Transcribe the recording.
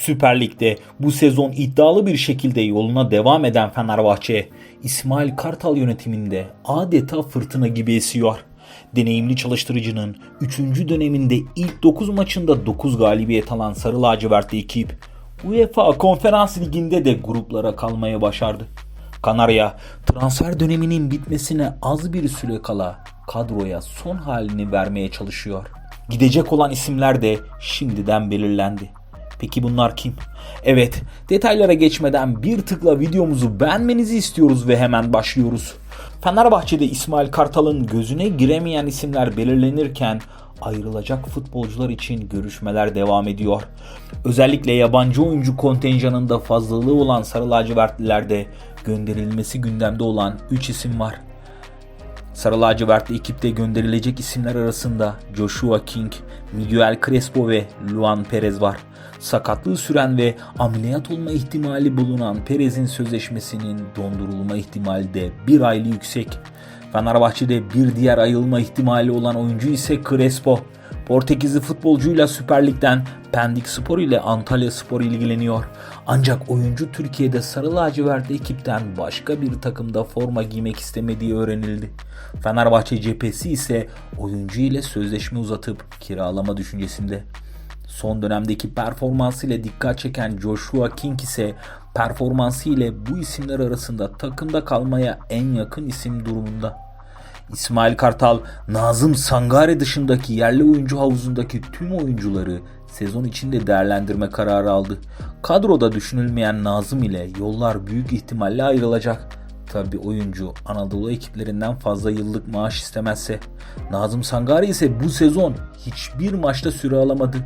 Süper Lig'de bu sezon iddialı bir şekilde yoluna devam eden Fenerbahçe, İsmail Kartal yönetiminde adeta fırtına gibi esiyor. Deneyimli çalıştırıcının 3. döneminde ilk 9 maçında 9 galibiyet alan Sarı Lacivertli ekip, UEFA Konferans Ligi'nde de gruplara kalmayı başardı. Kanarya transfer döneminin bitmesine az bir süre kala kadroya son halini vermeye çalışıyor. Gidecek olan isimler de şimdiden belirlendi. Peki bunlar kim? Evet, detaylara geçmeden bir tıkla videomuzu beğenmenizi istiyoruz ve hemen başlıyoruz. Fenerbahçe'de İsmail Kartal'ın gözüne giremeyen isimler belirlenirken ayrılacak futbolcular için görüşmeler devam ediyor. Özellikle yabancı oyuncu kontenjanında fazlalığı olan Sarı Lacivertlilerde gönderilmesi gündemde olan 3 isim var. Sarı lacivertli ekipte gönderilecek isimler arasında Joshua King, Miguel Crespo ve Luan Perez var. Sakatlığı süren ve ameliyat olma ihtimali bulunan Perez'in sözleşmesinin dondurulma ihtimali de bir aylı yüksek. Fenerbahçe'de bir diğer ayılma ihtimali olan oyuncu ise Crespo. Portekizli futbolcuyla Süper Lig'den Pendik Spor ile Antalya Spor ilgileniyor. Ancak oyuncu Türkiye'de sarı lacivertli ekipten başka bir takımda forma giymek istemediği öğrenildi. Fenerbahçe cephesi ise oyuncu ile sözleşme uzatıp kiralama düşüncesinde. Son dönemdeki performansıyla dikkat çeken Joshua King ise performansı ile bu isimler arasında takımda kalmaya en yakın isim durumunda. İsmail Kartal, Nazım Sangare dışındaki yerli oyuncu havuzundaki tüm oyuncuları sezon içinde değerlendirme kararı aldı. Kadroda düşünülmeyen Nazım ile yollar büyük ihtimalle ayrılacak. Tabi oyuncu Anadolu ekiplerinden fazla yıllık maaş istemezse. Nazım Sangare ise bu sezon hiçbir maçta süre alamadı.